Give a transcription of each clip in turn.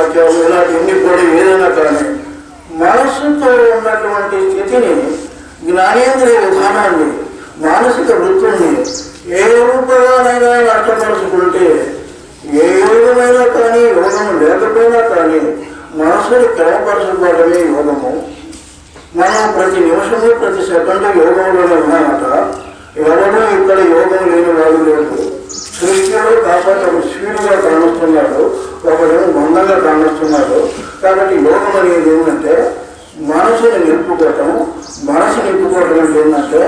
వాక్యాలు ఇలాంటి ఎన్ని కూడా ఏదైనా కానీ మనస్సుతో ఉన్నటువంటి స్థితిని జ్ఞానేంద్రియ విధానాన్ని మానసిక వృత్తుల్ని ఏ రూపంగానైనా నష్టపరుచుకుంటే ఏ యోగమైనా కానీ యోగం లేకపోయినా కానీ మనసుని క్రమపరచుకోవడమే యోగము. మనం ప్రతి నిమిషము ప్రతి సెకండ్ యోగంలోనే ఉన్నామట. ఎవరైనా ఇక్కడ యోగం లేని వాడు లేదు సృష్టిలో కాబట్టి ఒక స్పీడ్గా కాణిస్తున్నాడు ఒకడేమో మందంగా కాణిస్తున్నాడు. కాబట్టి యోగం అనేది ఏంటంటే మనసుని నింపుకోవటం మనసు నింపుకోవటం అంటే ఏంటంటే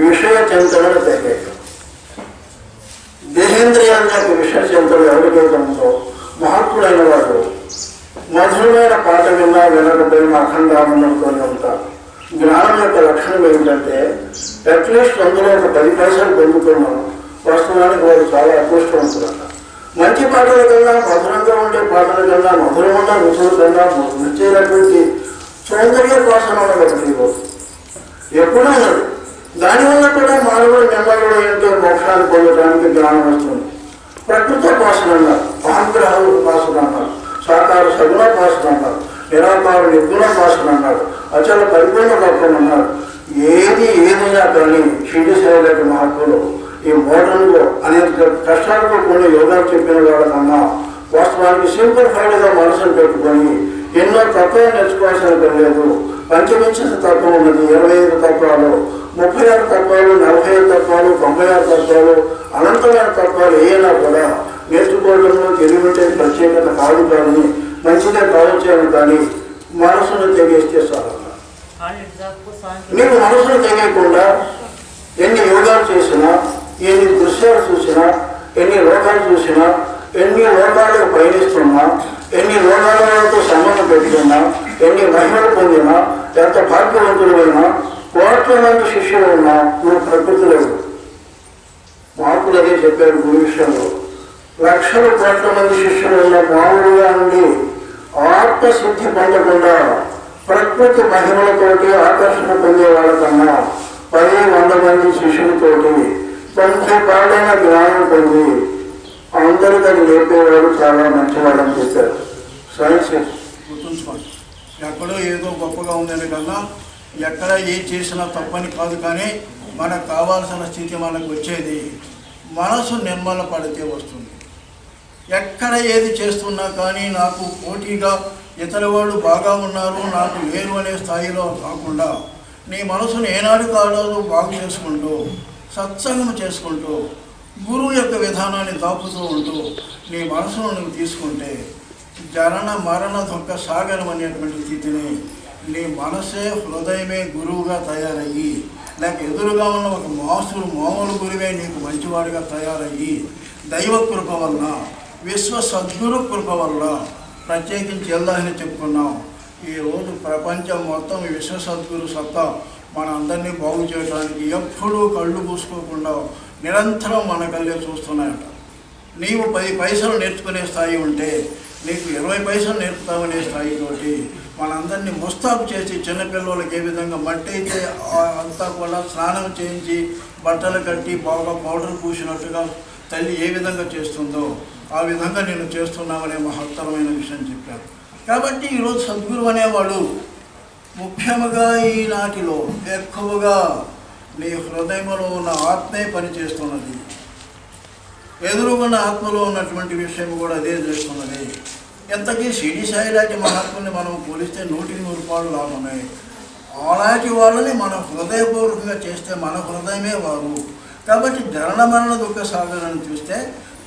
విషయ చింతన తగ్గేయటం. దేహేంద్రియాల విషయ చింతన ఎవరికైతే ఉందో మహాత్ముడైన వాడు మధురమైన పాట విన్నా వినకపోయినా అఖండానందంతోనే ఉంటారు జ్ఞానం యొక్క లక్షణం ఏమిటంటే అట్లీస్ట్ అందులో ఒక పది పైసలు పొందుతున్నాం వాస్తవానికి వారు చాలా అదృష్టవంతులట. మంచి పాటల కన్నా మధురంగా ఉండే పాటల కన్నా మధురమైన రుచుల కన్నా నచ్చేటటువంటి సౌందర్య కోసం ఒకటి ఎప్పుడూ ఉన్నది దానివల్ల కూడా మానవుడు నెమ్మదిలో ఏంటో మోక్షాన్ని పొందడానికి జ్ఞానం వస్తుంది. ప్రకృతోపాసన అన్నారు. ఆగ్రహ ఉపాసన అన్నారు. సాకార సగుణోపాసన అన్నారు. నిరాకార భాషను అన్నాడు అచల పరిపూర్ణ తత్వం అన్నారు. ఏది ఏదైనా కానీ షిడి సేవలేక మహాత్ములు ఈ మోడర్న్లో అనేక కష్టాలతో కొన్ని యోగాలు చెప్పిన వాళ్ళకన్నా వాస్తవానికి సింపుల్ ఫైడ్గా మనసును పెట్టుకొని ఎన్నో తత్వాలు నేర్చుకోవాల్సిన పని లేదు. పంచవింశత తత్వం ఉన్నది. ఇరవై ఐదు తత్వాలు ముప్పై ఆరు తత్వాలు నలభై ఐదు తత్వాలు తొంభై ఆరు తత్వాలు అనంతమైన తత్వాలు ఏనా కూడా నేర్చుకోవడంలో తెలివింటే ప్రత్యేకత కాదు కానీ మంచిగా కావచ్చేమో కానీ మనసును తెగేస్తే చాలు. నీకు మనసును తెగేయకుండా ఎన్ని యోగాలు చేసినా ఎన్ని దృశ్యాలు చూసినా ఎన్ని లోకాలు చూసినా ఎన్ని లోకాలకు పయనిస్తున్నా ఎన్ని లోకాలతో సంబంధం పెట్టుకున్నా ఎన్ని మహిమలు పొందినా ఎంత భాగ్యవంతులైనా కోట్ల మంది శిష్యులు ఉన్నా నువ్వు ప్రకృతి లేవు. మార్పులు అదే చెప్పారు గురు విషయంలో. లక్షల కోట్ల మంది శిష్యులు ఉన్న మామూలుగా ఉండి ఆత్మశుద్ధి పొందకుండా ప్రకృతి మహిమలతోటి ఆకర్షణ పొందే వాళ్ళకన్నా పది వంద మంది శిష్యులతోటి కొంచెం పాడైన జ్ఞానం పొంది అందరికీ అది నేర్పేవాడు చాలా మంచివాడని చెప్పారు. సైన్స్ గుర్తుంచుకోండి. ఎక్కడో ఏదో గొప్పగా ఉందని కన్నా ఎక్కడ ఏం చేసినా తప్పని కాదు కానీ మనకు కావాల్సిన స్థితి మనకు వచ్చేది మనసు నిర్మల పడితే వస్తుంది. ఎక్కడ ఏది చేస్తున్నా కానీ నాకు పోటీగా ఇతర వాళ్ళు బాగా ఉన్నారు నాకు లేరు అనే స్థాయిలో కాకుండా నీ మనసును ఏనాడు కాడో బాగు చేసుకుంటూ సత్సంగం చేసుకుంటూ గురువు యొక్క విధానాన్ని దాపుతూ ఉంటూ నీ మనసును నువ్వు తీసుకుంటే జనన మరణ దొక్క సాగరం అనేటువంటి స్థితిని నీ మనసే హృదయమే గురువుగా తయారయ్యి లేక ఎదురుగా ఉన్న ఒక మాసులు మామూలు గురువే నీకు మంచివాడిగా తయారయ్యి దైవ కృప వలన విశ్వ సద్గురు కృప వల్ల ప్రత్యేకించి ఎల్దాని చెప్పుకున్నాం. ఈరోజు ప్రపంచం మొత్తం విశ్వ సద్గురు సత్తా మన అందరినీ బాగు చేయడానికి ఎప్పుడూ కళ్ళు పూసుకోకుండా నిరంతరం మన కళ్ళే చూస్తున్నాయట. నీవు పది పైసలు నేర్చుకునే స్థాయి ఉంటే నీకు ఇరవై పైసలు నేర్పుతామనే స్థాయితోటి మనందరినీ ముస్తాబు చేసి చిన్నపిల్లలకి ఏ విధంగా మట్టి అయితే అంతా కూడా స్నానం చేయించి బట్టలు కట్టి బాగా పౌడర్ పూసినట్టుగా తల్లి ఏ విధంగా చేస్తుందో ఆ విధంగా నేను చేస్తున్నామనే మహత్తరమైన విషయం చెప్పాను కాబట్టి ఈరోజు సద్గురు అనేవాడు ముఖ్యముగా ఈనాటిలో ఎక్కువగా నీ హృదయంలో ఉన్న ఆత్మే పనిచేస్తున్నది. ఎదురుగున్న ఆత్మలో ఉన్నటువంటి విషయం కూడా అదే చేస్తున్నది. ఎంతకీ సిడి సాయి లాంటి మహాత్ముని మనం పోలిస్తే నూటికి నూరు పాలు లాభమే అలాంటి వాళ్ళని మనం హృదయపూర్వకంగా చేస్తే మన హృదయమే వారు. కాబట్టి జనన మరణ దుఃఖ సాగరాన్ని చూస్తే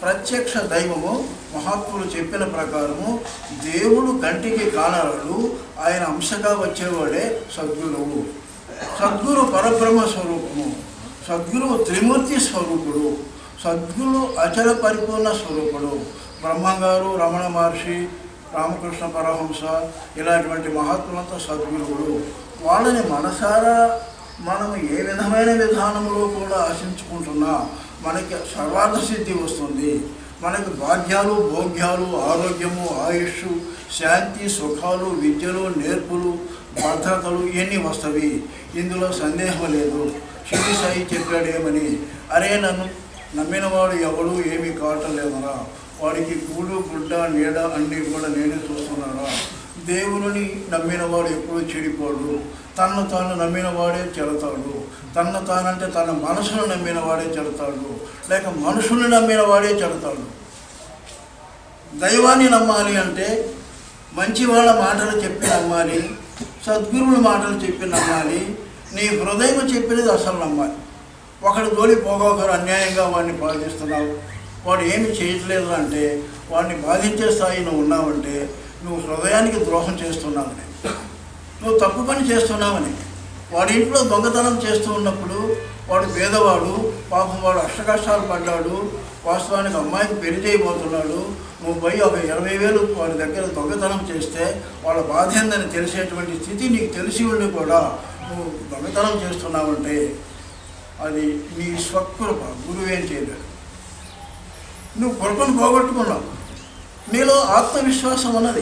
ప్రత్యక్ష దైవము మహాత్ములు చెప్పిన ప్రకారము దేవుడు కంటికి కానరాడు ఆయన అంశగా వచ్చేవాడే సద్గురువు. సద్గురు పరబ్రహ్మ స్వరూపము. సద్గురువు త్రిమూర్తి స్వరూపుడు. సద్గురు అచల పరిపూర్ణ స్వరూపుడు. బ్రహ్మగారు రమణ మహర్షి రామకృష్ణ పరహంస ఇలాంటి మహాత్ములంతా సద్గురువులు. వాళ్ళని మనసారా మనం ఏ విధమైన విధానంలో కూడా ఆశించుకుంటున్నా మనకి సర్వార్థ సిద్ధి వస్తుంది. మనకి భాగ్యాలు భోగ్యాలు ఆరోగ్యము ఆయుష్ శాంతి సుఖాలు విద్యలు నేర్పులు భద్రతలు ఇవన్నీ వస్తవి? ఇందులో సందేహం లేదు. శివుడి సాయి చెప్పాడేమని అరే నన్ను నమ్మినవాడు ఎవడు ఏమీ కావటం లేదరా. వాడికి కూడు గుడ్డ నీడ అన్నీ కూడా నేనే చూస్తున్నారా దేవుని నమ్మిన వాడు ఎప్పుడూ చెడిపోడు. తన్ను తాను నమ్మిన వాడే చెడతాడు. తన్ను తానంటే తన మనసును నమ్మిన వాడే చెడతాడు. లేక మనుషుల్ని నమ్మిన వాడే చెడతాడు. దైవాన్ని నమ్మాలి అంటే మంచి వాళ్ళ మాటలు చెప్పి నమ్మాలి సద్గురువుల మాటలు చెప్పి నమ్మాలి నీ హృదయం చెప్పినది అసలు నమ్మాలి. ఒకడు జోలి పోగొకరు అన్యాయంగా వాడిని బాధిస్తున్నావు. వాడు ఏమి చేయట్లేదు అంటే వాడిని బాధించే స్థాయి నువ్వు ఉన్నావంటే నువ్వు హృదయానికి ద్రోహం చేస్తున్నావని. నువ్వు తప్పు పని చేస్తున్నావని. వాడి ఇంట్లో దొంగతనం చేస్తూ ఉన్నప్పుడు వాడు పేదవాడు పాపం వాడు అష్టకష్టాలు పడ్డాడు వాస్తవానికి అమ్మాయికి పెళ్ళి చేయబోతున్నాడు నువ్వు పోయి ఒక ఇరవై వేలు వాడి దగ్గర దొంగతనం చేస్తే వాళ్ళ బాధ ఏందని తెలిసేటువంటి స్థితి నీకు తెలిసి ఉండి కూడా నువ్వు దొంగతనం చేస్తున్నావంటే అది నీ స్వకృప. గురువేం చేయలేదు నువ్వు కృపను పోగొట్టుకున్నావు. నీలో ఆత్మవిశ్వాసం ఉన్నది.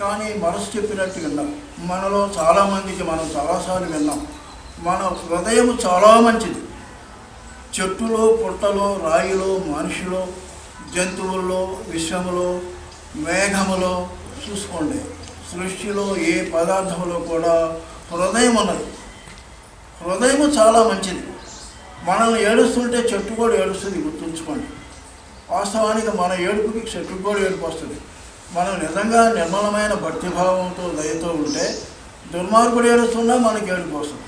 కానీ మనసు చెప్పినట్టు విన్నాం. మనలో చాలామందికి మనం చాలాసార్లు విన్నాం. మన హృదయం చాలా మంచిది. చెట్టులో పుట్టలో రాయిలో మనిషిలో జంతువుల్లో విశ్వములో మేఘములో చూసుకోండి. సృష్టిలో ఏ పదార్థంలో కూడా హృదయం ఉన్నది. హృదయం చాలా మంచిది. మనల్ని ఏడుస్తుంటే చెట్టు కూడా ఏడుస్తుంది గుర్తుంచుకోండి. వాస్తవానికి మన ఏడుపుకి చెట్టుకు కూడా ఏడుపు వస్తుంది. మనం నిజంగా నిర్మలమైన భక్తిభావంతో దయతో ఉంటే దుర్మార్గుడు ఏడుస్తున్నా మనకి ఏడుపు వస్తుంది.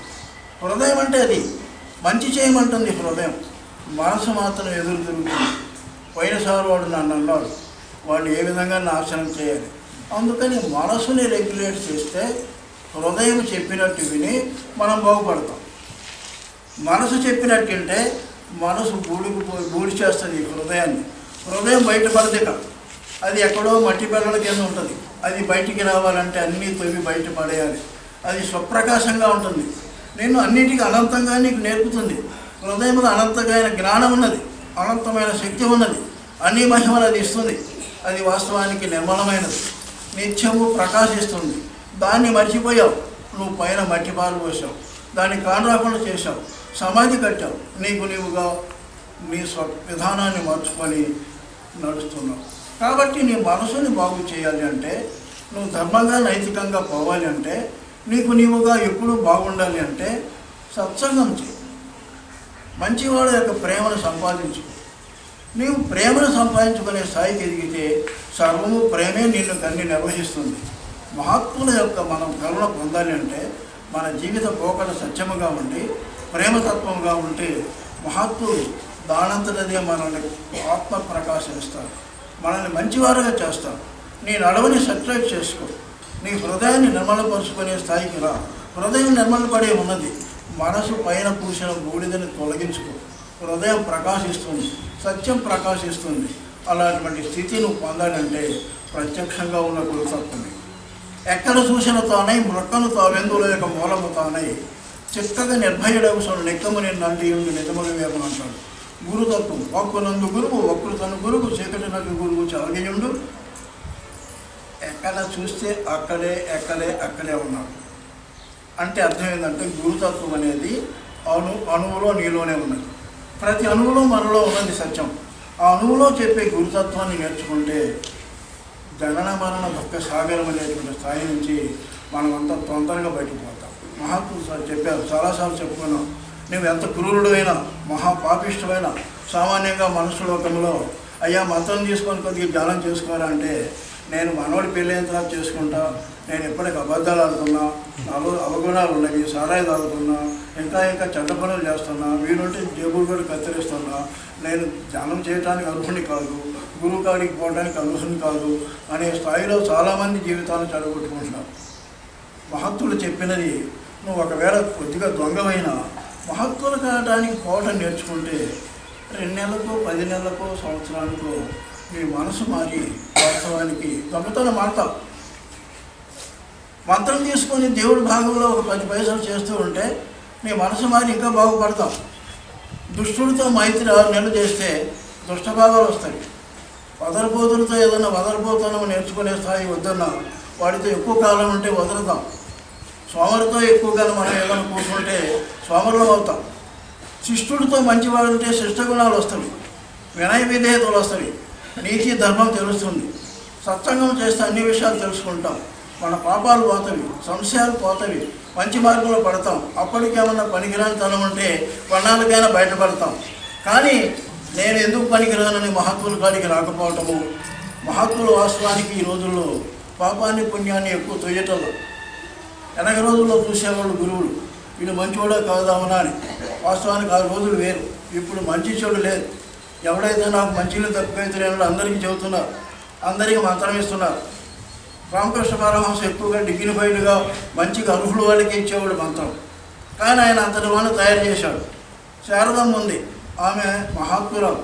హృదయం అంటే అది. మంచి చేయమంటుంది హృదయం. మనసు మాత్రం ఎదురు తిరుగుతుంది. పోయినసారి వాడు నన్ను అన్నాడు వాడిని ఏ విధంగా నాశనం చేయాలి? అందుకని మనసుని రెగ్యులేట్ చేస్తే హృదయం చెప్పినట్టు విని మనం బాగుపడతాం. మనసు చెప్పినట్టుంటే మనసు బూడికి పోయి బూడి చేస్తుంది ఈ హృదయాన్ని. హృదయం బయటపడదు ఇక అది ఎక్కడో మట్టి పిల్లల కింద ఉంటుంది. అది బయటికి రావాలంటే అన్నీ తొవి బయట పడేయాలి. అది స్వప్రకాశంగా ఉంటుంది. నేను అన్నిటికీ అనంతంగా నీకు నేర్పుతుంది. హృదయంలో అనంతమైన జ్ఞానం ఉన్నది. అనంతమైన శక్తి ఉన్నది. అన్ని మహిమలు అది ఇస్తుంది. అది వాస్తవానికి నిర్మలమైనది. నిత్యము ప్రకాశిస్తుంది. దాన్ని మర్చిపోయావు. నువ్వు పైన మట్టి పాలు పోసావు. దాన్ని కానరాకుండా చేశావు. సమాధి కట్టావు. నీకు నీవుగా నీ స్వ విధానాన్ని మార్చుకొని నడుస్తున్నావు. కాబట్టి నీ మనసుని బాగు చేయాలి అంటే నువ్వు ధర్మంగా నైతికంగా పోవాలి అంటే నీకు నీవుగా ఎప్పుడూ బాగుండాలి అంటే సత్సంగం చేయి. మంచివాడు యొక్క ప్రేమను సంపాదించు. నీవు ప్రేమను సంపాదించుకునే స్థాయికి ఎదిగితే సర్వము ప్రేమే నిన్ను కన్ని నిర్వహిస్తుంది. మహాత్ముల యొక్క మనం కరుణ పొందాలి అంటే మన జీవిత పోకడ సత్యముగా ఉండి ప్రేమతత్వంగా ఉంటే మహాత్ములు దానంతటదే మనల్ని ఆత్మ ప్రకాశిస్తారు మనల్ని మంచివారుగా చేస్తారు. నీ నడవని సబ్స్క్రైబ్ చేసుకో. నీ హృదయాన్ని నిర్మలపరుచుకునే స్థాయికి రా. హృదయం నిర్మలపడే ఉన్నది. మనసు పైన పూసిన బూడిదని తొలగించుకో. హృదయం ప్రకాశిస్తుంది. సత్యం ప్రకాశిస్తుంది. అలాంటి స్థితి నువ్వు పొందాలంటే ప్రత్యక్షంగా ఉన్న గురుతత్వమే ఎక్కడ చూసిన తానై మృక్కను తావెందుల యొక్క మూలము తానై చిత్తగా నిర్భయుడవసరం లెక్కము నేను ఉండి నిజములు వేమనంటాడు. గురుతత్వం. ఒక్కనందు గురువు ఒక్కరు తన గురువు చీకటి నది గురువు చలగయుండు ఎక్కడ చూస్తే అక్కడే ఎక్కడే అక్కడే ఉన్నాడు. అంటే అర్థం ఏంటంటే గురుతత్వం అనేది అణు అణువులో నీలోనే ఉన్నది. ప్రతి అణువులో మనలో ఉన్నది సత్యం. ఆ అణువులో చెప్పే గురుతత్వాన్ని నేర్చుకుంటే జనన మరణ దుఃఖ సాగరం అనేటువంటి స్థాయి నుంచి మనమంతా తొందరగా బయటపోతాం మహాత్ములు సార్ చెప్పారు చాలాసార్లు చెప్పుకున్నాం. నువ్వు ఎంత క్రూరుడైనా మహాపాపిష్టమైన సామాన్యంగా మనసులోకంలో అయ్యా మతం తీసుకొని కొద్దిగా ధ్యానం చేసుకోరా అంటే నేను మనోడి పెళ్ళైన తర్వాత చేసుకుంటా నేను ఎప్పటికి అబద్ధాలు ఆడుతున్నా నాలో అవగుణాలు ఉన్నాయి సారాయి తాగుతున్నా ఇంకా ఇంకా చెడ్డ పనులు చేస్తున్నా వీలుంటే జేబులు కూడా కత్తిరిస్తున్నా నేను ధ్యానం చేయడానికి అర్హుని కాదు గురువు కాడికి పోవడానికి అర్హుని కాదు అనే స్థాయిలో చాలామంది జీవితాలను చెడగొట్టుకుంటున్నారు. మహత్తులు చెప్పినది నువ్వు ఒకవేళ కొద్దిగా దొంగమైన మహత్తులు కావడానికి పోవటం నేర్చుకుంటే రెండు నెలలకు పది నెలలకు సంవత్సరానికో మీ మనసు మారి వాస్తవానికి దొంగతనం మారుతావు మంత్రం తీసుకొని దేవుడి భాగంలో ఒక పది పైసలు చేస్తూ ఉంటే మీ మనసు మారి ఇంకా బాగుపడతాం. దుష్టుడితో మైత్రి ఆరు నెలలు చేస్తే దుష్టభాగాలు వస్తాయి. వదలపోతులతో ఏదైనా వదలపోతానో నేర్చుకునే స్థాయి వద్దన్నా వాడితో ఎక్కువ కాలం ఉంటే వదులుతాం సోమరితో ఎక్కువగా మనం ఏదైనా కూర్చుంటే సోమరులం అవుతాం. శిష్టుడితో మంచివాడు ఉంటే శిష్ట గుణాలు వస్తాయి. వినయ విధేయతలు వస్తాయి. నీతి ధర్మం తెలుస్తుంది. సత్సంగం చేస్తే అన్ని విషయాలు తెలుసుకుంటాం. మన పాపాలు పోతవి సంశయాలు పోతవి మంచి మార్గంలో పడతాం. అప్పటికేమన్నా పనికిరాని తనం ఉంటే వర్ణాలకైనా బయటపడతాం. కానీ నేను ఎందుకు పనికిరానని మహాత్ముల కాడికి రాకపోవటము? మహాత్ములు వాస్తవానికి ఈ రోజుల్లో పాపాన్ని పుణ్యాన్ని ఎక్కువ తొయ్యటం వెనక రోజుల్లో చూసేవాళ్ళు గురువులు. వీడు మంచివాడో కాదామనా అని. వాస్తవానికి ఆ రోజులు వేరు. ఇప్పుడు మంచి చెడు లేదు. ఎవడైతే నాకు మంచిని తప్పిపోతున్నాడో అందరికీ చెబుతున్నారు. అందరికీ మంత్రం ఇస్తున్నారు. రామకృష్ణ పరమహంస ఎక్కువగా డిగ్నిఫైడ్గా మంచిగా అర్హులు వాళ్ళకి ఇచ్చేవాడు మంత్రం. కానీ ఆయన అంతటి వాళ్ళు తయారు చేశాడు. శారదమ్మ ఉంది. ఆమె మహాత్మురాలు.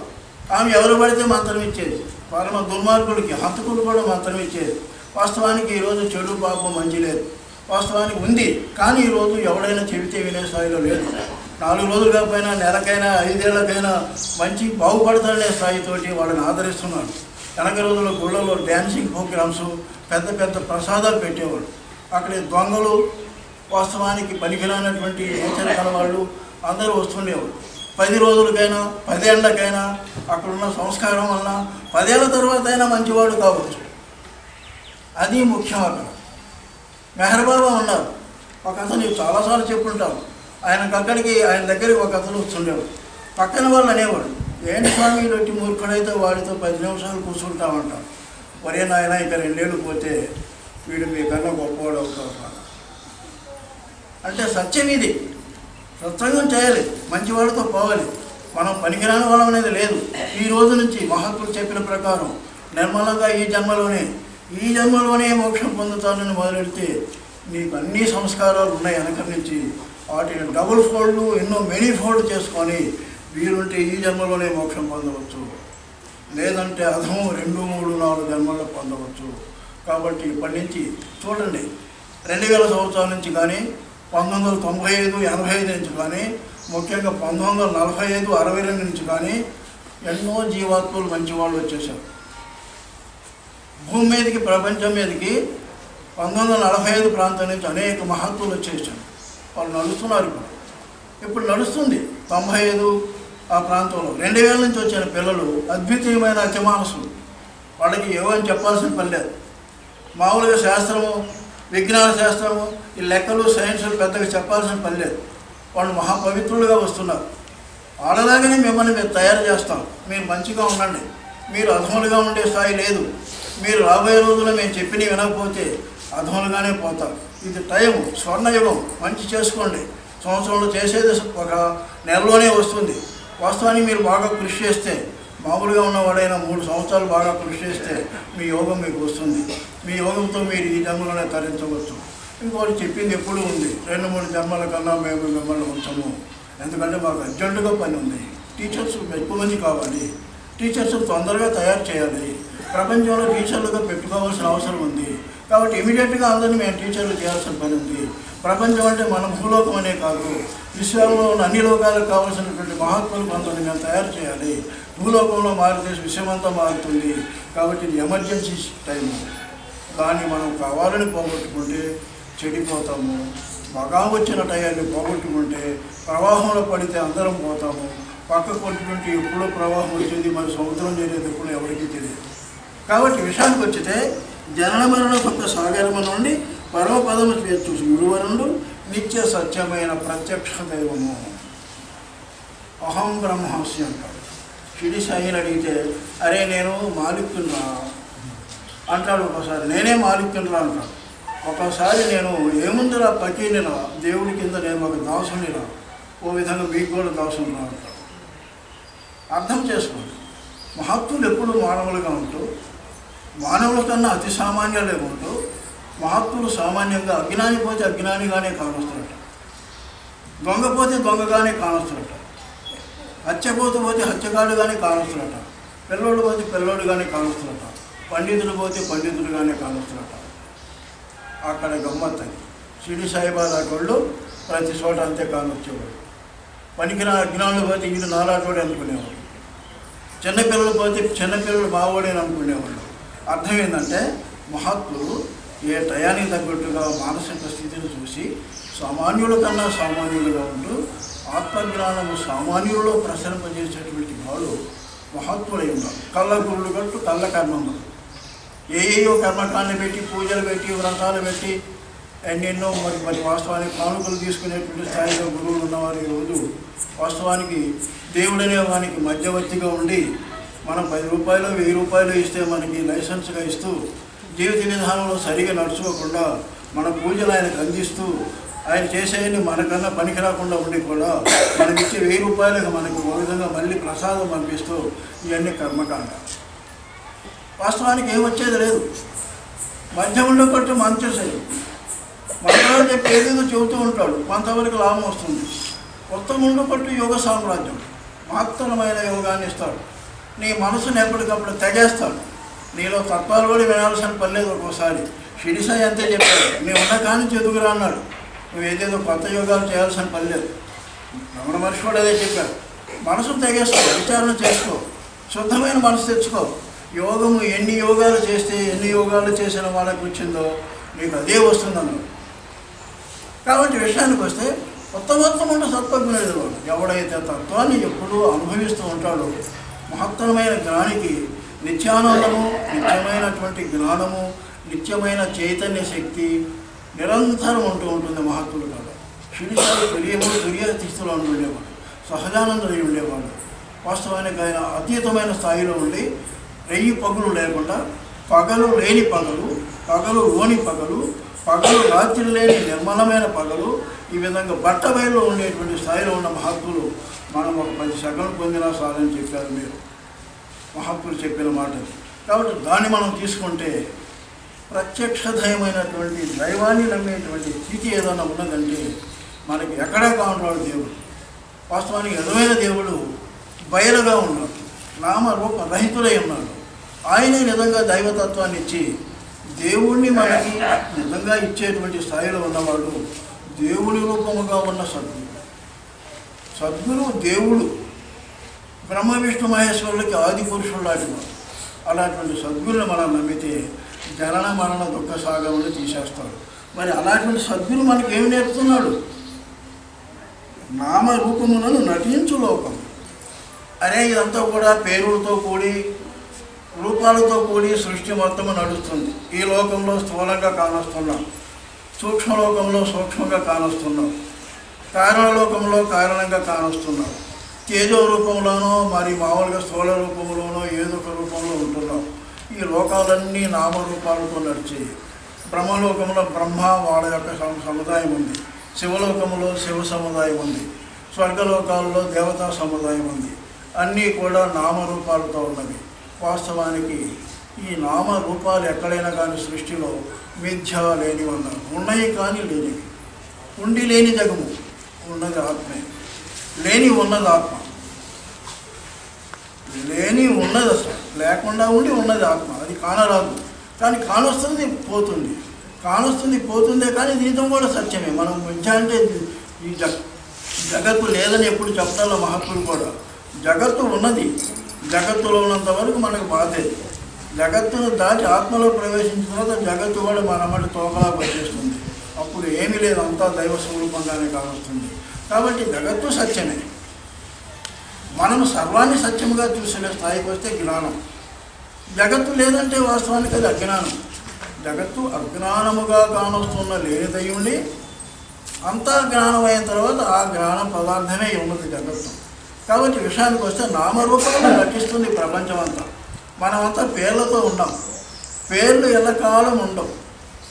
ఆమె ఎవరు పడితే మంత్రం ఇచ్చేది. పరమ దుర్మార్గుడికి హంతకులు కూడా మంత్రం ఇచ్చేది. వాస్తవానికి ఈరోజు చెడు పాపం మంచి లేదు. వాస్తవానికి ఉంది. కానీ ఈరోజు ఎవడైనా చెబితే వినే స్థాయిలో లేదు. నాలుగు రోజులు కాకపోయినా నెలకైనా ఐదేళ్ళకైనా మంచి బాగుపడతాడనే స్థాయితోటి వాళ్ళని ఆదరిస్తున్నాడు. వెనక రోజుల్లో గుళ్ళలో డ్యాన్సింగ్ ప్రోగ్రామ్స్ పెద్ద పెద్ద ప్రసాదాలు పెట్టేవాళ్ళు అక్కడ దొంగలు వాస్తవానికి పనికిరానటువంటి నేచర్ కలవాళ్ళు అందరూ వస్తుండేవాళ్ళు పది రోజులకైనా పదేళ్ళకైనా అక్కడున్న సంస్కారం వలన పదేళ్ళ తర్వాత అయినా మంచివాడు కావచ్చు. అది ముఖ్యం అక్కడ మెహర్బాబా ఉన్నారు. ఒక అతను చాలాసార్లు చెప్పుంటాం. ఆయనకు అక్కడికి ఆయన దగ్గరికి ఒక అతను వస్తుండేవాడు. పక్కన వాళ్ళు అనేవాడు ఏంటి స్వామి ఇలాంటి మూర్ఖుడైతే వాడితో పది నిమిషాలు కూర్చుంటామంటాం వరే నాయన ఇక రెండేళ్ళు పోతే వీడు మీకన్నా గొప్పవాడు అవుతాడు అంటే సత్యం ఇది. సత్సంగం చేయాలి. మంచివాడితో పోవాలి. మనం పనికిరాని వాళ్ళం అనేది లేదు. ఈ రోజు నుంచి మహాత్ములు చెప్పిన ప్రకారం నిర్మలంగా ఈ జన్మలోనే ఈ జన్మలోనే మోక్షం పొందుతానని మొదలెడితే నీకు అన్ని సంస్కారాలు ఉన్నాయి వెనక నుంచి. వాటిని డబుల్ ఫోల్డ్ ఎన్నో మెనీ ఫోల్డ్ చేసుకొని వీరుంటే ఈ జన్మలోనే మోక్షం పొందవచ్చు. లేదంటే అధము రెండు మూడు నాలుగు జన్మల్లో పొందవచ్చు. కాబట్టి ఇప్పటి నుంచి చూడండి రెండు వేల సంవత్సరాల నుంచి కానీ పంతొమ్మిది వందల తొంభై ఐదు ఎనభై ఐదు నుంచి కానీ ముఖ్యంగా పంతొమ్మిది వందల నలభై ఐదు అరవై రెండు నుంచి కానీ ఎన్నో జీవాత్మలు మంచి వాళ్ళు వచ్చేసారు భూమి మీదకి ప్రపంచం మీదకి పంతొమ్మిది వందల నలభై ఐదు ప్రాంతం నుంచి అనేక మహత్తులు వచ్చేసారు వాళ్ళు నడుస్తున్నారు ఇప్పుడు. ఇప్పుడు నడుస్తుంది. తొంభై ఐదు ఆ ప్రాంతంలో. రెండు వేల నుంచి వచ్చిన పిల్లలు అద్వితీయమైన అతిమానసులు. వాళ్ళకి ఏమని చెప్పాల్సిన పని లేదు. మామూలుగా శాస్త్రము విజ్ఞాన శాస్త్రము ఈ లెక్కలు సైన్సులు పెద్దగా చెప్పాల్సిన పని లేదు. వాళ్ళు మహాపవిత్రులుగా వస్తున్నారు. వాళ్ళలాగానే మిమ్మల్ని మేము తయారు చేస్తాం. మీరు మంచిగా ఉండండి. మీరు అధములుగా ఉండే స్థాయి లేదు. మీరు రాబోయే రోజుల్లో మేము చెప్పినవి వినకపోతే అధములుగానే పోతారు. ఇది టైం స్వర్ణయుగం. మంచి చేసుకోండి. సంవత్సరంలో చేసేది ఒక నెలలోనే వస్తుంది. వాస్తవానికి మీరు బాగా కృషి చేస్తే మామూలుగా ఉన్నవాడైనా మూడు సంవత్సరాలు బాగా కృషి చేస్తే మీ యోగం మీకు వస్తుంది. మీ యోగంతో మీరు ఈ జన్మలోనే తరించవచ్చు. ఇంకోటి చెప్పింది ఎప్పుడు ఉంది. రెండు మూడు జన్మల కన్నా మేము మిమ్మల్ని ఉంచము. ఎందుకంటే మాకు అర్జెంటుగా పని ఉంది. టీచర్స్ ఎక్కువ మంది కావాలి. టీచర్స్ తొందరగా తయారు చేయాలి. ప్రపంచంలో టీచర్లుగా పెట్టుకోవాల్సిన అవసరం ఉంది. కాబట్టి ఇమీడియట్గా అందరినీ మేము టీచర్లు చేయాల్సిన పని ఉంది. ప్రపంచం అంటే మన భూలోకం అనే కాదు. విశ్వంలో ఉన్న అన్ని లోకాలకు కావాల్సినటువంటి మహాత్ములు కొంతమంది మేము తయారు చేయాలి. భూలోకంలో మారితే విషయమంతా మారుతుంది. కాబట్టి ఇది ఎమర్జెన్సీ టైము దాన్ని మనం కావాలని పోగొట్టుకుంటే చెడిపోతాము. మగా వచ్చిన టయాన్ని పోగొట్టుకుంటే ప్రవాహంలో పడితే అందరం పోతాము. పక్క కొట్టుకుంటే ఎప్పుడో ప్రవాహం వచ్చేది మరి సముద్రం చేరేది కూడా ఎవరికీ తెలియదు. కాబట్టి విషయానికి వచ్చితే జనన మరణ భక్త సాగరము నుండి పరమపదము చేర్చు గురువరుడు నిత్య సత్యమైన ప్రత్యక్ష దైవము. అహం బ్రహ్మాస్మి అంటాడు. షిడి సాయిని అడిగితే అరే నేను మాలిక్యున్నా అంటాడు ఒకసారి. నేనే మాలిక్యున్నా అంటాడు. ఒకసారి నేను ఏముందిరా పకీనిరా దేవుడి కింద నేను ఒక దాసునిరా ఓ విధంగా మీకు కూడా దాసునిరా అంటాడు. అర్థం చేసుకోండి. మహత్తులు ఎప్పుడు మానవులుగా ఉంటూ మానవుల కన్నా అతి సామాన్యులే ఉంటూ మహత్తులు సామాన్యంగా అజ్ఞాని పోతే అజ్ఞానిగానే కానొస్తున్నట్ట. దొంగ పోతే దొంగగానే కానొస్తున్నట్ట. హత్యపోతు పోతే హత్యగాడుగానే కానొస్తున్నట్ట. పిల్లోడు పోతే పిల్లోడుగానే కానొస్తున్నట్ట. పండితులు పోతే పండితులుగానే కానొస్తున్నట్ట. అక్కడ గమ్మత్తని షిడి సాయిబాబా వాళ్ళు ప్రతి చోట అంతే కానొచ్చేవాడు పనికిన అజ్ఞానులు పోతే ఇది నాలాటోడు అనుకునేవాడు చిన్నపిల్లలు పోతే చిన్నపిల్లలు బావోడని అనుకునేవాళ్ళు. అర్థం ఏంటంటే మహాత్ములు ఏ టయానికి తగ్గట్టుగా మానసిక స్థితిని చూసి సామాన్యుల కన్నా సామాన్యులుగా ఉంటూ ఆత్మజ్ఞానము సామాన్యులలో ప్రసరింపజేసేటువంటి వాళ్ళు మహాత్ములై ఉన్నారు. కళ్ళ గురుడు కట్టు కళ్ళ కర్మములు ఏయో కర్మకాన్ని పెట్టి పూజలు పెట్టి వ్రతాలు పెట్టి ఎన్నెన్నో మరి మరి వాస్తవానికి కానుకలు తీసుకునేటువంటి స్థాయిలో గురువులు ఉన్నవారు ఈరోజు వాస్తవానికి దేవుడనే వానికి మధ్యవర్తిగా ఉండి మనం పది రూపాయలు వెయ్యి రూపాయలు ఇస్తే మనకి లైసెన్స్గా ఇస్తూ జీవిత విధానంలో సరిగా నడుచుకోకుండా మన పూజలు ఆయనకు అందిస్తూ ఆయన చేసేయని మనకన్నా పనికి రాకుండా ఉండి కూడా మనకిచ్చే వెయ్యి రూపాయలకు మనకు ఒక విధంగా మళ్ళీ ప్రసాదం పంపిస్తూ ఇవన్నీ కర్మకాండ. వాస్తవానికి ఏం వచ్చేది లేదు. మధ్యమంలో కొట్టి మంచేసేది మంత్రాలు చెప్పి ఏదేదో చెబుతూ ఉంటాడు. కొంతవరకు లాభం వస్తుంది. కొత్త ముందు పట్టు యోగ సామ్రాజ్యం. మాత్రమైన యోగాన్ని ఇస్తాడు. నీ మనసుని ఎప్పటికప్పుడు తెగేస్తాడు. నీలో తత్వాలు కూడా వినాల్సిన పని లేదు ఒక్కోసారి. షిరిసాయి అంతే చెప్పాడు. నేను ఉన్న కానీ చదువురా అన్నాడు. నువ్వు ఏదేదో కొత్త యోగాలు చేయాల్సిన పని లేదు. రమణ మనిషి కూడా అదే చెప్పాడు. మనసును తెగేసుకో విచారణ చేసుకో. శుద్ధమైన మనసు తెచ్చుకో. యోగము ఎన్ని యోగాలు చేస్తే ఎన్ని యోగాలు చేసిన వాళ్ళకి వచ్చిందో నీకు అదే వస్తుందన్నాడు. కాబట్టి విషయానికి వస్తే ఉత్తమోత్తముడు సత్వజ్ఞుడు ఎవడైతే తత్వాన్ని ఎప్పుడూ అనుభవిస్తూ ఉంటాడో మహత్తరమైన జ్ఞానికి నిత్యానందము నిత్యమైనటువంటి జ్ఞానము నిత్యమైన చైతన్య శక్తి నిరంతరం ఉంటూ ఉంటుంది మహత్తుడు కాదు షిడిసారి తెలియము తురియ ఉండేవాడు. సహజానందుడు ఉండేవాడు. వాస్తవానికి ఆయన అతీతమైన స్థాయిలో ఉండి రెయ్యి పగులు లేకుండా పగలు లేని పగలు పగలు ఓని పగలు పగలు రాత్రి లేని నిర్మలమైన పగలు ఈ విధంగా బట్ట బయలు ఉండేటువంటి స్థాయిలో ఉన్న మహత్తులు మనం ఒక పది సెకండ్లు పొందినా సాలని చెప్పారు మీరు. మహత్తులు చెప్పిన మాట. కాబట్టి దాన్ని మనం తీసుకుంటే ప్రత్యక్షధయమైనటువంటి దైవాన్ని నమ్మేటువంటి స్థితి ఏదైనా ఉన్నదంటే మనకి ఎక్కడా కావాలి దేవుడు. వాస్తవానికి ఎదువైన దేవుడు బయలుగా ఉన్నాడు. నామ రూప రహితులై ఉన్నాడు. ఆయనే నిజంగా దైవతత్వాన్ని ఇచ్చి దేవుణ్ణి మనకి నిజంగా ఇచ్చేటువంటి స్థాయిలో ఉన్నవాడు దేవుని రూపముగా ఉన్న సద్గురు. సద్గురు దేవుడు. బ్రహ్మ విష్ణు మహేశ్వరులకి ఆది పురుషుడు లాంటివాడు అలాంటి సద్గురుని మనం నమ్మితే జనన మరణ దుఃఖ సాగములు తీసేస్తాడు మరి అలాంటి సద్గురు మనకి ఏమి నేర్పుతున్నాడు? నామరూపములను నటించు లోకం. అరే ఇదంతా కూడా పేరులతో కూడి రూపాలతో కూడి సృష్టి మొత్తము నడుస్తుంది. ఈ లోకంలో స్థూలంగా కానొస్తున్నాం. సూక్ష్మలోకంలో సూక్ష్మంగా కానొస్తున్నాం. కారణలోకంలో కారణంగా కానొస్తున్నాం. తేజో రూపంలోనో మరి మామూలుగా స్థూల రూపంలోనో ఏదో ఒక రూపంలో ఉంటున్నాం. ఈ లోకాలన్నీ నామరూపాలతో నడిచేవి బ్రహ్మలోకంలో బ్రహ్మ వాళ్ళ యొక్క సముదాయం ఉంది. శివలోకంలో శివ సముదాయం ఉంది. స్వర్గలోకాల్లో దేవతా సముదాయం ఉంది. అన్నీ కూడా నామరూపాలతో ఉన్నవి. వాస్తవానికి ఈ నామరూపాలు ఎక్కడైనా కానీ సృష్టిలో మిథ్య లేని ఉన్నారు ఉన్నాయి కానీ లేనివి. ఉండి లేని జగము ఉన్నది ఆత్మే. లేని ఉన్నది ఆత్మ. లేని ఉన్నది అసలు. లేకుండా ఉండి ఉన్నది ఆత్మ. అది కానరాదు. కానీ కానొస్తుంది పోతుంది. కానొస్తుంది పోతుందే కానీ దీంతో కూడా సత్యమే. మనం మిథ్య అంటే ఈ జగత్తు లేదని ఎప్పుడు చెప్తాలో మహత్తులు కూడా. జగత్తు ఉన్నది. జగత్తులో ఉన్నంత వరకు మనకు బాధే. జగత్తును దాటి ఆత్మలో ప్రవేశించిన తర్వాత జగత్తు కూడా మన మళ్ళీ తోకలా పనిచేస్తుంది అప్పుడు ఏమీ లేదు అంతా దైవ స్వరూపంగానే కావస్తుంది. కాబట్టి జగత్తు సత్యమే. మనం సర్వాన్ని సత్యముగా చూసిన స్థాయికి వస్తే జ్ఞానం. జగత్తు లేదంటే వాస్తవానికి అది అజ్ఞానం. జగత్తు అజ్ఞానముగా కానొస్తున్న లేనిదై ఉండి అంతా జ్ఞానం అయిన తర్వాత ఆ జ్ఞాన పదార్థమే ఉన్నది జగత్తు. కాబట్టి విషయానికి వస్తే నామరూపంలో నటిస్తుంది ప్రపంచం అంతా మనమంతా పేర్లతో ఉన్నాం. పేర్లు ఎల్లకాలం ఉండవు.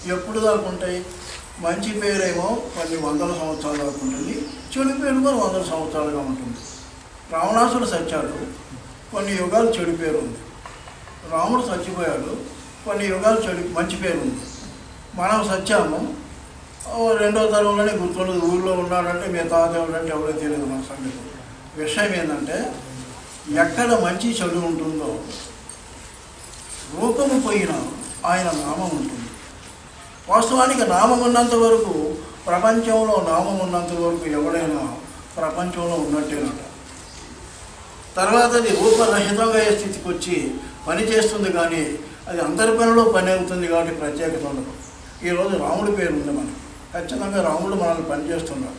ఎప్పుడు దాకా ఉంటాయి? మంచి పేరేమో కొన్ని వందల సంవత్సరాల దాకా ఉంటుంది. చెడు పేరు కూడా వందల సంవత్సరాలుగా ఉంటుంది. రావణాసుడు సత్యాడు కొన్ని యుగాలు చెడు పేరు ఉంది. రాముడు చచ్చిపోయాడు. కొన్ని యుగాలు చెడు మంచి పేరు ఉంది. మనం సత్యాము రెండో తరంలోనే గుర్తుండదు. ఊళ్ళో ఉన్నాడంటే మీ తాత అంటే ఎవరో తెలియదు మన సంగతి. విషయం ఏంటంటే ఎక్కడ మంచి చెడు ఉంటుందో రూపము పోయిన ఆయన నామం ఉంటుంది. వాస్తవానికి నామం ఉన్నంత వరకు ప్రపంచంలో నామం ఉన్నంత వరకు ఎవడైనా ప్రపంచంలో ఉన్నట్టేనట. తర్వాత అది రూపరహితంగా అయ్యే స్థితికి వచ్చి పని చేస్తుంది కానీ అది అందరి పనిలో పని అవుతుంది కాబట్టి ప్రత్యేకత ఉండదు. ఈరోజు రాముడి పేరు ఉంది మనకి. ఖచ్చితంగా రాముడు మనల్ని పనిచేస్తున్నాడు.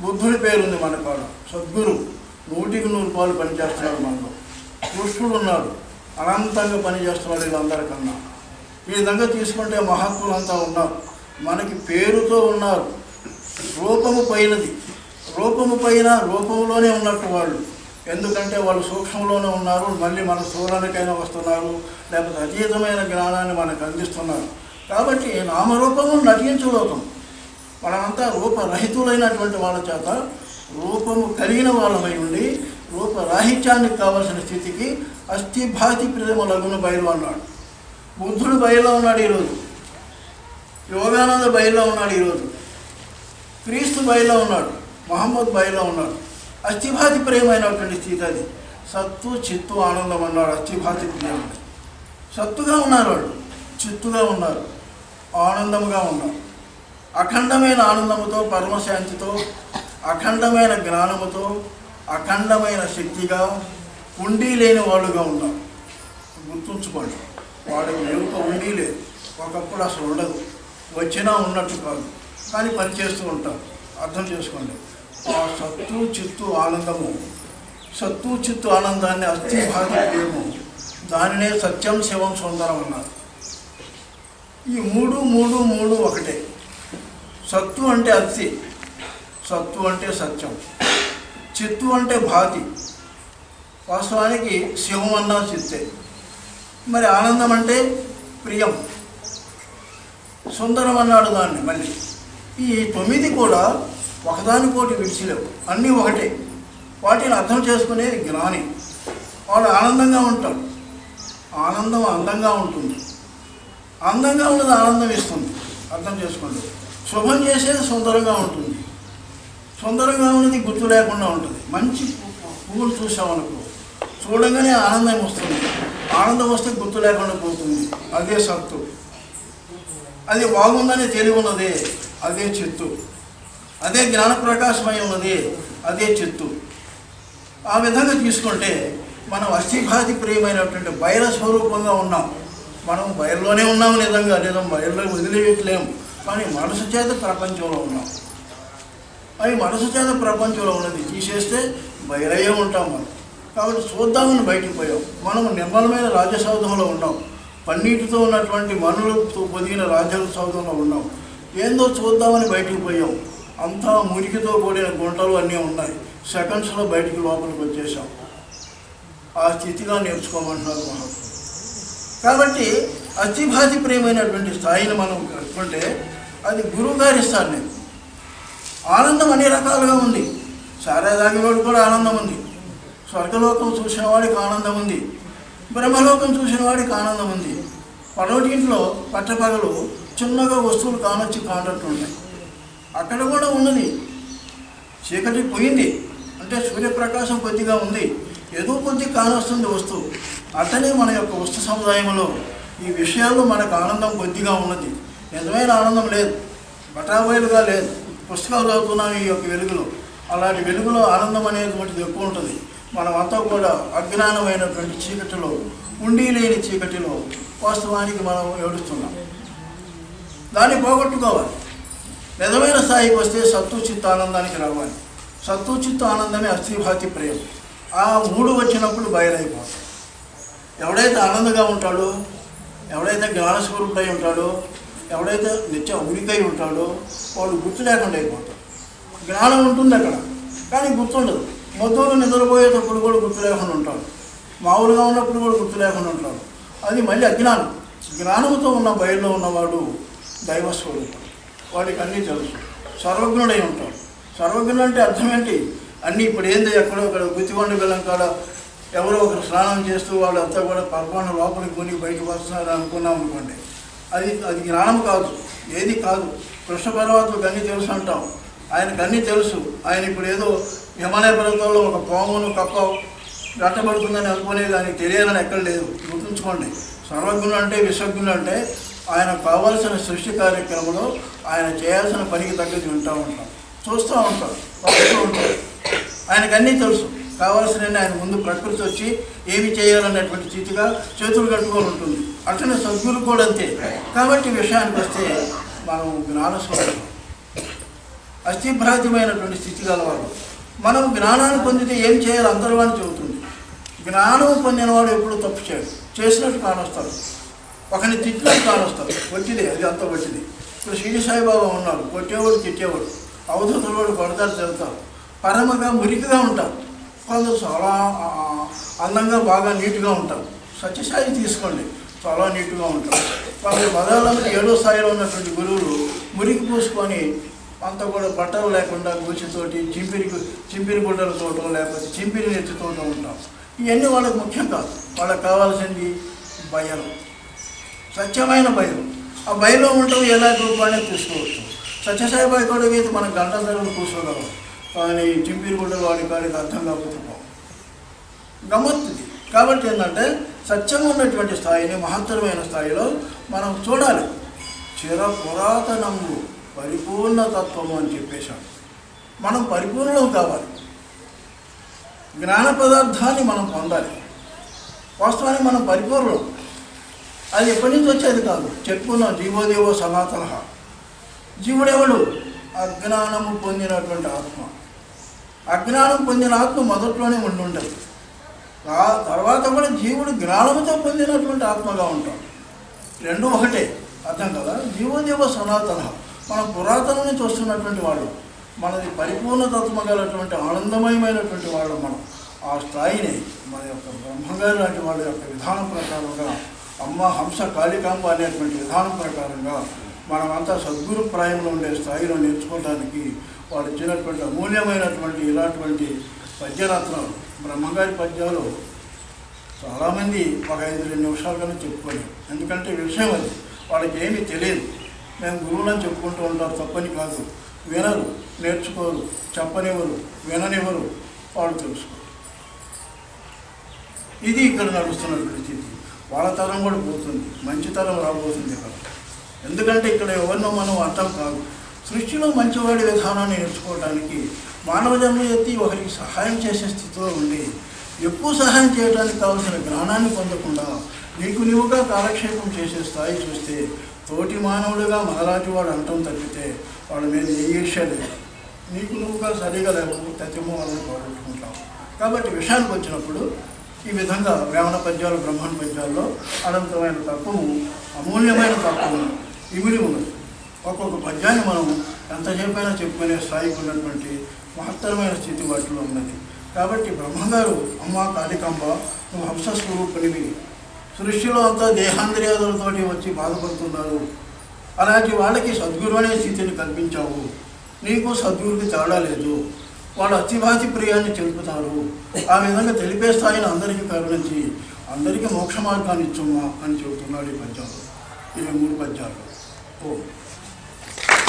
బుద్ధుడి పేరు ఉంది మన కాడ సద్గురు. నూటికి నూరు రూపాయలు పనిచేస్తున్నాడు మనలో కృష్ణుడు ఉన్నాడు. అనంతంగా పనిచేస్తున్నాడు వీళ్ళందరికన్నా. ఈ విధంగా తీసుకుంటే మహాత్ములంతా ఉన్నారు. మనకి పేరుతో ఉన్నారు. రూపము పైనది. రూపము పైన రూపంలోనే ఉన్నట్టు వాళ్ళు. ఎందుకంటే వాళ్ళు సూక్ష్మంలోనే ఉన్నారు. మళ్ళీ మన స్థూలానికైనా వస్తున్నారు. లేకపోతే అతీతమైన జ్ఞానాన్ని మనకు అందిస్తున్నారు. కాబట్టి నామరూపము నటించలోకం మనమంతా రూపరహితులైనటువంటి వాళ్ళ చేత రూపము కలిగిన వాళ్ళమై ఉండి రూపరాహిత్యానికి కావలసిన స్థితికి అస్థిభాతి ప్రేమ లగున బయలు అన్నాడు. బుద్ధుడు బయలులో ఉన్నాడు ఈరోజు. యోగానంద బయలులో ఉన్నాడు ఈరోజు. క్రీస్తు బయలులో ఉన్నాడు. మహమ్మద్ బయలులో ఉన్నాడు. అస్థిభాతి ప్రేమైనటువంటి స్థితి అది. సత్తు చిత్తు ఆనందం అన్నాడు అస్థిభాతి ప్రేమ. సత్తుగా ఉన్నారు వాళ్ళు. చిత్తుగా ఉన్నారు. ఆనందముగా ఉన్నారు. అఖండమైన ఆనందముతో పరమశాంతితో అఖండమైన జ్ఞానముతో అఖండమైన శక్తిగా ఉండి లేని వాళ్ళుగా ఉన్నారు గుర్తుంచుకోండి వాడికి ఎరుక ఉండి లేదు. ఒకప్పుడు అసలు ఉండదు. వచ్చినా ఉన్నట్టు కాదు. కానీ పనిచేస్తూ ఉంటాం. అర్థం చేసుకోండి. ఆ సత్తు చిత్తు ఆనందము. సత్తు చిత్తు ఆనందాన్ని అస్థి భాగము దానినే సత్యం శివం సుందరం అన్నారు. ఈ మూడు మూడు మూడు ఒకటే. సత్తు అంటే అస్థి సత్తు అంటే సత్యం. చిత్తు అంటే భాతి. వాస్తవానికి శివం అన్నా చిత్తే. మరి ఆనందం అంటే ప్రియం. సుందరం అన్నాడు దాన్ని మళ్ళీ. ఈ తొమ్మిది కూడా ఒకదానికోటి విడిచిలేవు. అన్నీ ఒకటే. వాటిని అర్థం చేసుకునేది జ్ఞాని. వాడు ఆనందంగా ఉంటాడు ఆనందం అందంగా ఉంటుంది. అందంగా ఉన్నది ఆనందం ఇస్తుంది. అర్థం చేసుకోండి. శుభం చేసేది సుందరంగా ఉంటుంది. సుందరంగా ఉన్నది గుర్తు లేకుండా ఉంటుంది. మంచి పువ్వులు చూసామనుకో చూడంగానే ఆనందం వస్తుంది. ఆనందం వస్తే గుర్తు లేకుండా పోతుంది. అదే సత్తు. అది బాగుందనే తెలివి ఉన్నది. అదే చిత్తు. అదే జ్ఞాన ప్రకాశమై ఉన్నది. అదే చిత్తు. ఆ విధంగా తీసుకుంటే మనం అస్థిభాతి ప్రియమైనటువంటి బయల స్వరూపంగా ఉన్నాం. మనం బయలులోనే ఉన్నాం నిజంగా. నిజం బయలులో వదిలిపెట్టలేము కానీ మనసు చేత ప్రపంచంలో ఉన్నాం. అవి మనసు చేత ప్రపంచంలో ఉన్నది. తీసేస్తే బయలయ్యే ఉంటాం మనం. కాబట్టి చూద్దామని బయటికి పోయాం. మనం నిర్మలమైన రాజసౌధంలో ఉన్నాం. పన్నీటితో ఉన్నటువంటి మనులతో పొదిగిన రాజసౌధంలో ఉన్నాం. ఏందో చూద్దామని బయటికి పోయాం. అంతా మురికితో కూడిన గుంటలు అన్నీ ఉన్నాయి. సెకండ్స్లో బయటికి లోపలికి వచ్చేసాం ఆ స్థితిగా నేర్చుకోమంటున్నారు మహాత్ములు. కాబట్టి అతిభాతి ప్రియమైనటువంటి స్థాయిని మనం కనుక్కుంటే అది గురువు గారు ఇస్తారు నేను ఆనందం అన్ని రకాలుగా ఉంది. సారా కూడా ఆనందం ఉంది. స్వర్గలోకం చూసిన వాడికి ఆనందం ఉంది. బ్రహ్మలోకం చూసిన వాడికి ఆనందం ఉంది. పడవటింట్లో పట్టపగలు చిన్నగా వస్తువులు కానొచ్చి కానట్టు ఉన్నాయి. అక్కడ కూడా ఉన్నది. చీకటి పోయింది. అంటే సూర్యప్రకాశం కొద్దిగా ఉంది. ఏదో కొద్ది కానొస్తుంది వస్తువు. అట్లనే మన యొక్క వస్తు సముదాయంలో ఈ విషయాల్లో మనకు ఆనందం కొద్దిగా ఉన్నది. నిజమైన ఆనందం లేదు. బటాబయలుగా లేదు. పుస్తకాలు చదువుతున్నాం ఈ యొక్క వెలుగులో. అలాంటి వెలుగులో ఆనందం అనేటువంటిది ఎక్కువ ఉంటుంది. మనమంతా కూడా అజ్ఞానమైనటువంటి చీకటిలో ఉండి లేని చీకటిలో వాస్తవానికి మనం ఏడుస్తున్నాం. దాన్ని పోగొట్టుకోవాలి. నిజమైన స్థాయికి వస్తే సత్తు చిత్త ఆనందానికి రావాలి. సత్తు చిత్త ఆనందమే అస్థిభాతి ప్రేమ. ఆ మూడు వచ్చినప్పుడు బయలైపోతాం. ఎవడైతే ఆనందంగా ఉంటాడో ఎవడైతే జ్ఞానస్వరూపుడై ఉంటాడో ఎవడైతే నిత్యం ఉనికై ఉంటాడో వాడు గుర్తు లేకుండా అయిపోతాడు. జ్ఞానం ఉంటుంది అక్కడ కానీ గుర్తుండదు. మొత్తంలో నిద్రపోయేటప్పుడు కూడా గుర్తు లేకుండా ఉంటాడు. మామూలుగా ఉన్నప్పుడు కూడా గుర్తు లేకుండా ఉంటాడు. అది మళ్ళీ అజ్ఞానం. జ్ఞానంతో ఉన్న బయలులో ఉన్నవాడు దైవస్వరూపం వాడికి అన్నీ తెలుసు. సర్వజ్ఞుడై ఉంటాడు. సర్వజ్ఞుడు అంటే అర్థం ఏంటి? అన్నీ ఇప్పుడు ఏంది? ఎక్కడో ఇక్కడ గుత్తికొండ బెల్లం కాడ ఎవరో ఒకరు స్నానం చేస్తూ వాళ్ళంతా కూడా పర్వాణ లోపలికి కొని బయటకు వస్తున్నారు అనుకున్నాం అనుకోండి. అది అది జ్ఞానం కాదు ఏది కాదు. కృష్ణ పర్వతులకు అన్నీ తెలుసు అంటాం. ఆయనకు అన్నీ తెలుసు. ఆయన ఇప్పుడు ఏదో హిమాలయ పర్వతంలో ఒక పామును కప్ప గట్టబడుతుందని అనుకునేది ఆయనకు తెలియాలని ఎక్కడ లేదు. గుర్తుంచుకోండి. సర్వజ్ఞులు అంటే విశ్వజ్ఞులు అంటే ఆయన కావాల్సిన సృష్టి కార్యక్రమంలో ఆయన చేయాల్సిన పనికి తగ్గది వింటూ ఉంటాం. చూస్తూ ఉంటాం. పడుతూ ఉంటాం. ఆయనకు అన్నీ తెలుసు. కావాల్సిన ఆయన ముందు ప్రకృతి వచ్చి ఏమి చేయాలన్నటువంటి స్థితిగా చేతులు కట్టుకొని ఉంటుంది. అట్లనే సద్గురు కూడా అంతే. కాబట్టి విషయానికి వస్తే మనం జ్ఞానస్వరూపం. అస్థిభ్రాతమైనటువంటి స్థితి గలవాడు. మనం జ్ఞానాన్ని పొందితే ఏం చేయాలి అంతర్వాణి చెబుతుంది. జ్ఞానం పొందినవాడు ఎప్పుడు తప్పు చేయడు. చేసినట్టు కానొస్తాడు. ఒకరిని తిట్టినట్టు కానొస్తాడు. వచ్చింది అది అంత వచ్చింది ఇప్పుడు శ్రీ సాయిబాబా ఉన్నాడు. కొట్టేవాడు తిట్టేవాడు. అవధూతుల వాడు కొడతారు తిడతారు పరమగా మురికిగా ఉంటారు. వాళ్ళు చాలా అందంగా బాగా నీట్గా ఉంటారు. సత్యసాయి తీసుకోండి. చాలా నీట్గా ఉంటారు. వాళ్ళ పదాలలో ఏడో స్థాయిలో ఉన్నటువంటి గురువులు మురికి పూసుకొని అంత కూడా బట్టలు లేకుండా గూచితోటి చింపిరి చింపిరి గుడ్డలతోటో లేకపోతే చింపిరి నెత్తితోటో ఉంటాం ఇవన్నీ వాళ్ళకి ముఖ్యం కాదు. వాళ్ళకి కావాల్సింది భయం. సత్యమైన భయం. ఆ భయంలో ఉండటం ఎలా రూపాన్ని తీసుకోవచ్చు? సత్యసాయి బాయి కూడా అయితే మనం గంట ధరలు కూర్చోగలం కానీ చింపిరి గుడ్డలు వాడి కాడికి అర్థం కాకపోతే గమ్మత్తుంది. కాబట్టి ఏంటంటే సత్యంగా ఉన్నటువంటి స్థాయిని మహత్తరమైన స్థాయిలో మనం చూడాలి. చిర పురాతనము పరిపూర్ణ తత్వము అని చెప్పేశాం. మనం పరిపూర్ణం కావాలి. జ్ఞాన పదార్థాన్ని మనం పొందాలి. వాస్తవానికి మనం పరిపూర్ణం అది ఎప్పటి నుంచి వచ్చేది కాదు. చెప్పుకున్నాం జీవోదేవో సనాతన. జీవుడెవడు? అజ్ఞానము పొందినటువంటి ఆత్మ. అజ్ఞానం పొందిన ఆత్మ మొదట్లోనే ఉండి ఉండదు ఆ తర్వాత కూడా జీవుడు జ్ఞానంతో పొందినటువంటి ఆత్మగా ఉంటాం రెండు ఒకటే అర్థం కదా? జీవోదేవ సనాతన. మనం పురాతన నుంచి వస్తున్నటువంటి వాళ్ళు మనది పరిపూర్ణతత్వం గలటువంటి ఆనందమయమైనటువంటి వాళ్ళు మనం. ఆ స్థాయిని మన యొక్క బ్రహ్మగారు లాంటి వాళ్ళ యొక్క విధానం ప్రకారంగా అమ్మ హంస కాళికాంబ అనేటువంటి విధానం ప్రకారంగా మనమంతా సద్గురు ప్రాయంలో ఉండే స్థాయిలో నేర్చుకోవడానికి వాళ్ళు ఇచ్చినటువంటి అమూల్యమైనటువంటి ఇలాంటి పద్యరత్నాలు బ్రహ్మగారి పద్యాలు చాలామంది ఒక ఐదు రెండు నిమిషాలు కన్నా చెప్పుకోలేరు ఎందుకంటే విషయం అది. వాళ్ళకి ఏమీ తెలియదు. మేము గురువులను చెప్పుకుంటూ ఉంటారు తప్పని కాదు. వినరు నేర్చుకోరు చెప్పనివ్వరు విననివ్వరు వాళ్ళు తెలుసుకోరు. ఇది ఇక్కడ నడుస్తున్నటువంటి స్థితి వాళ్ళ తరం కూడా పోతుంది మంచి తరం రాబోతుంది ఇక్కడ. ఎందుకంటే ఇక్కడ ఎవరినో మనం అర్థం కాదు. సృష్టిలో మంచివాడి విధానాన్ని నేర్చుకోవడానికి మానవ జన్మ ఎత్తి ఒకరికి సహాయం చేసే స్థితిలో ఉండి ఎక్కువ సహాయం చేయడానికి కావాల్సిన జ్ఞానాన్ని పొందకుండా నీకు నీవుగా కాలక్షేపం చేసే స్థాయి చూస్తే తోటి మానవుడిగా మహారాజు వాడు అంటం తప్పితే వాళ్ళ మీద ఏ ఈర్ష్య లేదు. నీకు నువ్వుగా సరిగా లేకపోతే తత్యమో వాళ్ళని పోగొట్టుకుంటావు. కాబట్టి విషయానికి వచ్చినప్పుడు ఈ విధంగా వేమన పద్యాలు బ్రహ్మణ పద్యాల్లో అనంతమైన తత్వము అమూల్యమైన తత్వము ఇమిడి ఉన్నది. ఒక్కొక్క పద్యాన్ని మనం ఎంతసేపైనా చెప్పుకునే స్థాయికి ఉన్నటువంటి మహత్తరమైన స్థితి వాటిలో ఉన్నది. కాబట్టి బ్రహ్మగారు అమ్మ కాళికంబ నువ్వు హంస స్వరూపునివి సృష్టిలో అంతా దేహాంద్రియాదులతోటి వచ్చి బాధపడుతున్నారు. అలాంటి వాళ్ళకి సద్గురు అనే స్థితిని కల్పించావు. నీకు సద్గురుకి తేడా లేదు. వాళ్ళు అతిభాతి ప్రియాన్ని తెలుపుతారు. ఆ విధంగా తెలిపే స్థాయిని అందరికీ కరుణించి అందరికీ మోక్ష మార్గాన్ని ఇచ్చుమ్మా అని చెబుతున్నాడు ఈ పద్యాలు ఇవి మూడు పద్యాలు. ఓ.